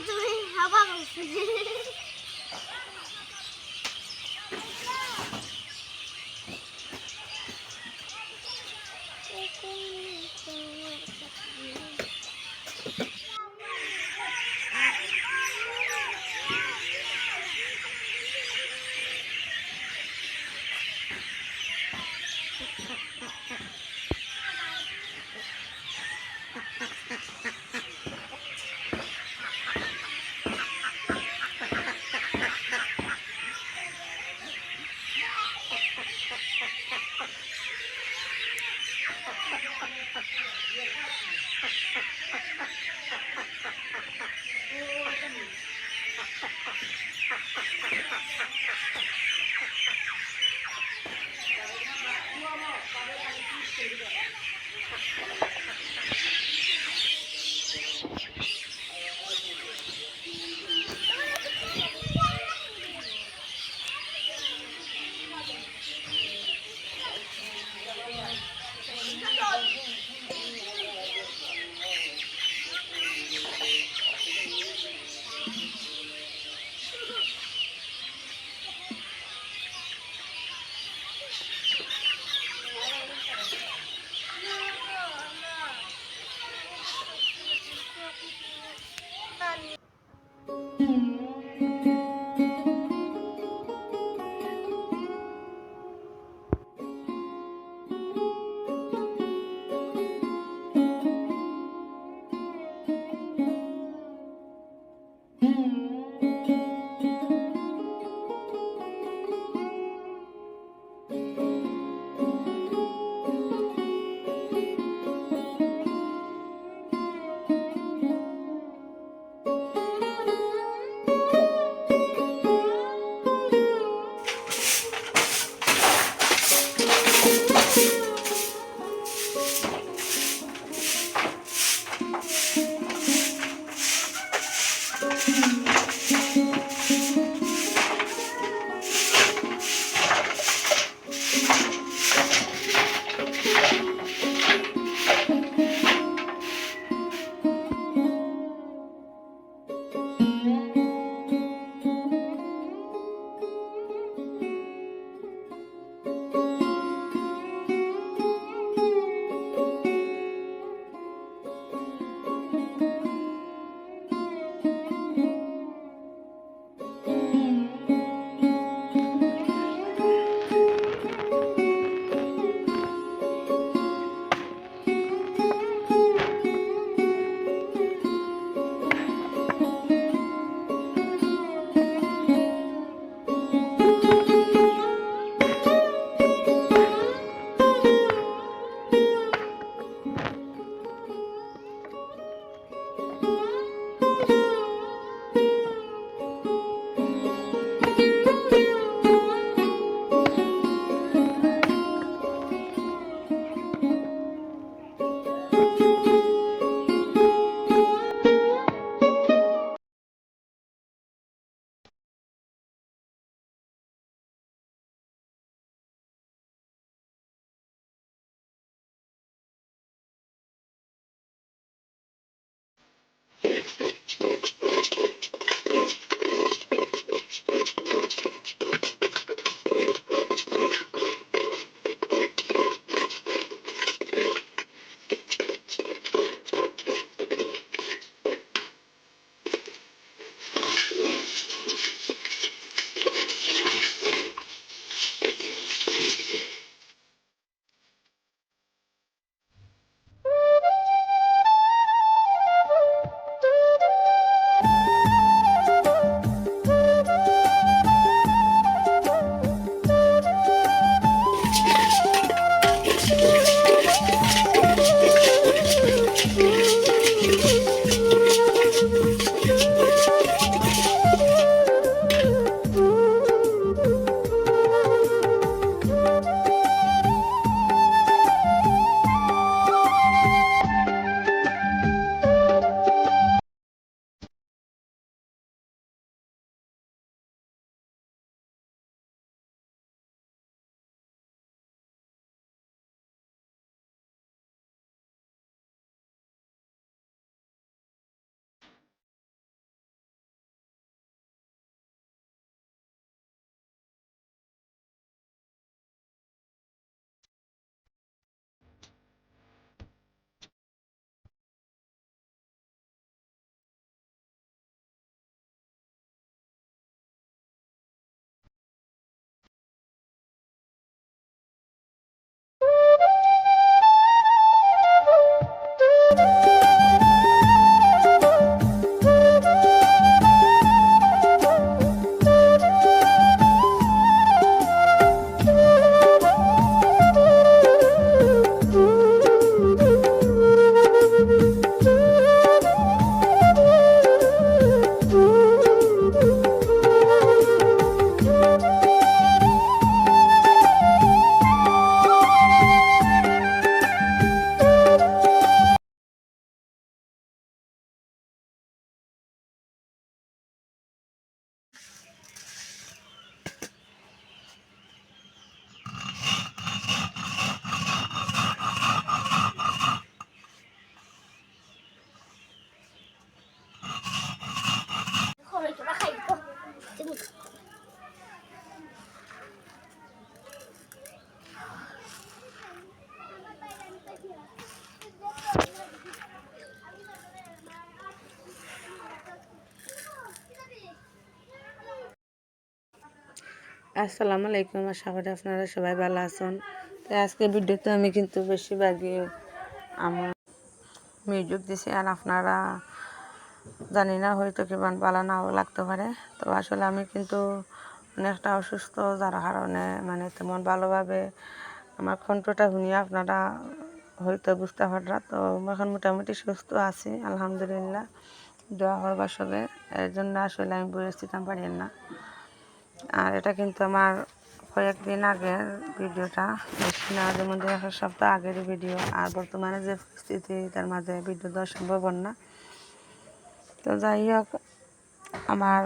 좀 해봐. আসসালামু আলাইকুম, আশা করি আপনারা সবাই ভালো আছেন। তো আজকে ভিডিওতে আমি কিন্তু বেশিরভাগই আমার মিউজিক দিছি, আর আপনারা জানি না হয়তো কিমান ভালো নাও লাগতে পারে। তো আসলে আমি কিন্তু অনেকটা অসুস্থ, যার কারণে মানে তেমন ভালোভাবে আমার কণ্ঠটা শুনিয়ে আপনারা হয়তো বুঝতে পাররা তো এখন মোটামুটি সুস্থ আছি, আলহামদুলিল্লাহ। দোয়া করবার সবে এর জন্য আসলে আমি দিতাম পারি না। আর এটা কিন্তু আমার কয়েকদিন আগের ভিডিওটা। বেশি না যেমন এক সপ্তাহ আগের ভিডিও। আর বর্তমানে যে পরিস্থিতি, তার মাঝে ভিডিও দেওয়া সম্ভব না। তো যাই হোক, আমার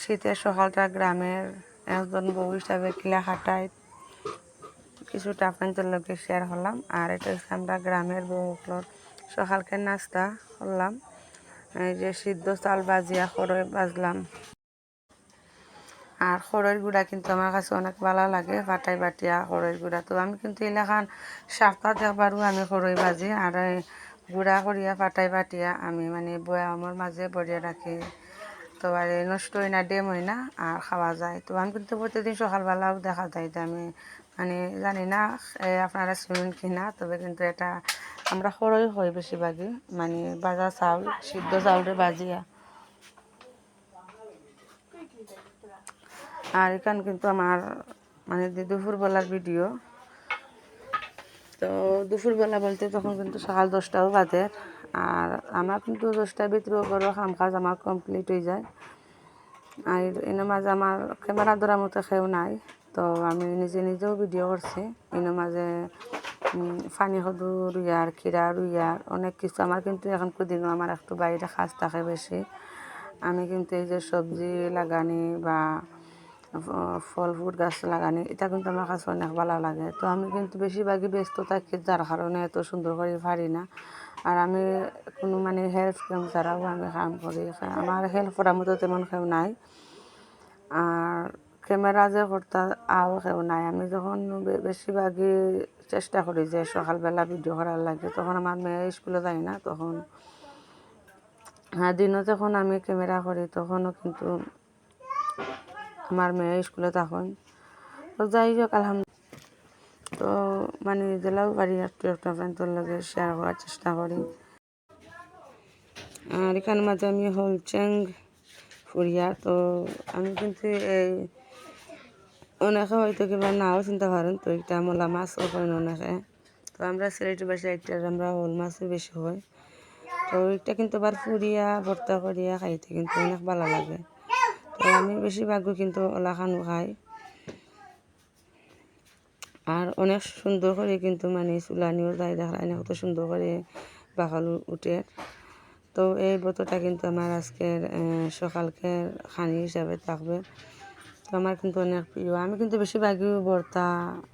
শীতের সকালটা গ্রামের একজন বউ হিসাবে কিলা খাটায় কিছুটা আপনাদের লোকে শেয়ার হলাম। আর এটা হচ্ছে আমরা গ্রামের বউগুলোর সকালকে নাস্তা করলাম এই যে সিদ্ধ চাল বাজিয়া খড়ই বাজলাম আর খড়ের গুঁড়া কিন্তু আমার কাছে অনেক ভালো লাগে, বাটাই বাটিয়া খড়ের গুঁড়া। তো আমি কিন্তু এলাকান সাতটা দেখবারও আমি খড়ই বাজি আর গুঁড়া করিয়া পাটাই বাটিয়া আমি মানে বয়ামের মাঝে বরিয়া রাখি তো আর নষ্ট হয় না ডেম হয় না আর খাওয়া যায়। তো আমি কিন্তু প্রতিদিন সকালবেলাও দেখা যায় যে আমি মানে জানি না আপনারা শুনুন কি না তবে কিন্তু এটা, আমরা খড়ই হয় বেশিরভাগই মানে বাজা চাউল, সিদ্ধ চাউলের বাজিয়া। আর এখান কিন্তু আমার মানে দুপুরবেলার ভিডিও তো দুপুরবেলা বলতে তখন কিন্তু সকাল দশটাও বাজে, আর আমার কিন্তু দশটার ভিতরেও বড় কাম কাজ আমার কমপ্লিট হয়ে যায়। আর এর মাঝে আমার ক্যামেরা ধরার মতো কেউ নাই, তো আমি নিজে নিজেও ভিডিও করছি। এর মাঝে ফানি সদু রুইয়ার খিরা রুইয়ার, অনেক কিছু। আমার কিন্তু এখন দিনও আমার একটু বাইরে কাজ থাকে বেশি। আমি কিন্তু এই যে সবজি লাগানি বা ফল ফ্রুট গাছ লাগানি, এটা কিন্তু আমার কাছে অনেক ভালো লাগে। তো আমি কিন্তু বেশিরভাগই ব্যস্ত থাকি, যার কারণে এত সুন্দর করে পারি না। আর আমি কোনো মানে হেল্প কেউ ছাড়াও আমি কাম করি। আমার হেল্প করার মতো তেমন কেউ নাই। আর ক্যামেরা যে করতে, আও কেউ নাই। আমি যখন বেশিরভাগই চেষ্টা করি যে সকালবেলা ভিডিও করার লাগে, তখন আমার মেয়ে স্কুলে যায় না, তখন হ্যাঁ দিনও যখন আমি ক্যামেরা করি, তখনও কিন্তু আমার মেয়ে স্কুলে তখন। তো যাই হোক তো মানে জেলাও পারি একটু একটু আপনাদের লগে শেয়ার করার চেষ্টা করি। আর এখানে মাঝে আমি হলচেং ফুরিয়া, তো আমি কিন্তু এই অনেকে হয়তো কিবা নাও চিন্তা করেন তো একটা মলা মাছও করেন অনেকে। তো আমরা সিলেটি বাসায় একটা আমরা হল মাছও বেশি হয়। এটা কিন্তু আবার ফুরিয়া ভর্তা করিয়া খাইতে কিন্তু অনেক ভালো লাগে। তো আমি বেশিরভাগও কিন্তু ওলা খানো খাই। আর অনেক সুন্দর করে কিন্তু মানে চুলানিও যায় দেখা যায় কত সুন্দর করে বাকাল উঠে। তো এই বোতলটা কিন্তু আমার আজকের সকালকের খানি হিসাবে থাকবে। তো আমার কিন্তু অনেক প্রিয়। আমি কিন্তু বেশিরভাগই ভর্তা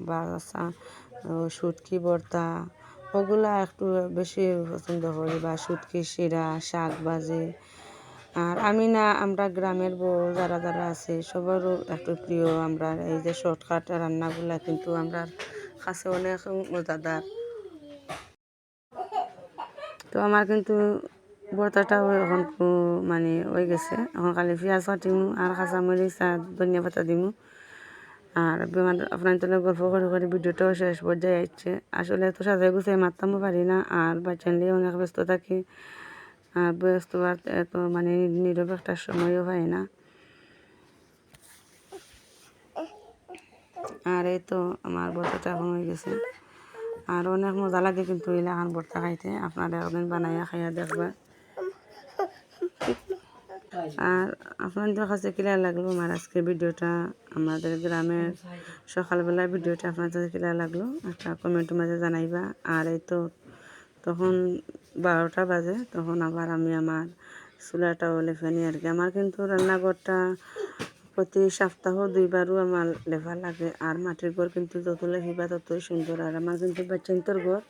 বা শুটকি ভর্তা ওগুলা একটু বেশি পছন্দ করি, বা শুটকি, শিরা, শাক ভাজি। আর আমি না, আমরা গ্রামের বউ যারা যারা আছে, সবারও একটু প্রিয় আমরা। এই যে শর্টকাট রান্নাগুলা কিন্তু আমরা কাছে অনেক মজাদার। তো আমার কিন্তু ভর্তাটাও এখন মানে হয়ে গেছে। এখন খালি পেঁয়াজ কাটিমু আর কাঁচামরিচ আর ধনিয়া পাতা দিমু। আর বিমান আপনার গল্প করে করে ভিডিওটাও শেষ পর্যায়ে আসছে। আসলে এত সাজাই গুছাই মারতামও পারি না, আর বাচ্চা নিয়ে অনেক ব্যস্ত থাকি। আর ব্যস্ত এত মানে নীরব একটা সময়ও হয় না। আর এই তো আমার ভর্তাটা এখন হয়ে গেছে। আর অনেক মজা লাগে কিন্তু এলাকান ভর্তা খাইতে। আপনারা একদিন বানাইয়া খাইয়া দেখবা। আর আপনাদের কাছে কিলা লাগল আমার আজকে ভিডিওটা? আমাদের গ্রামের সকালবেলার ভিডিওটা আপনাদের কিলা লাগল? একটা কমেন্টের মাঝে জানাইবা। আর এই তো তখন বারোটা বাজে, তখন আবার আমি আমার চুলাটা লেফানি আর কি। আমার কিন্তু রান্নাঘরটা প্রতি সপ্তাহ দুইবারও আমার লেফা লাগে। আর মাটির ঘর কিন্তু যত লেখিবা ততই সুন্দর। আর আমার কিন্তু বাচ্চান্তর ঘর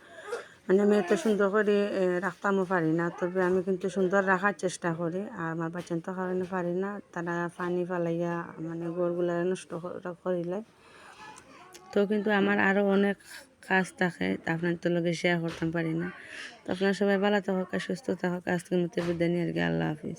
মানে আমি এত সুন্দর করে রাখতামও পারি না। তবে আমি কিন্তু সুন্দর রাখার চেষ্টা করি। আর আমার বাচ্চান্তর কারণে পারি না। তারা পানি ফালাইয়া মানে ঘরগুলা নষ্ট করে- করিলে। তো কিন্তু আমার আরও অনেক কাজ থাকে। তা আপনার তো লগে শেয়ার করতে পারি না। তো আপনার সবাই ভালো আর সুস্থ থাকুক। আজকের মতো বিদায় আর কি। আল্লাহ হাফিজ।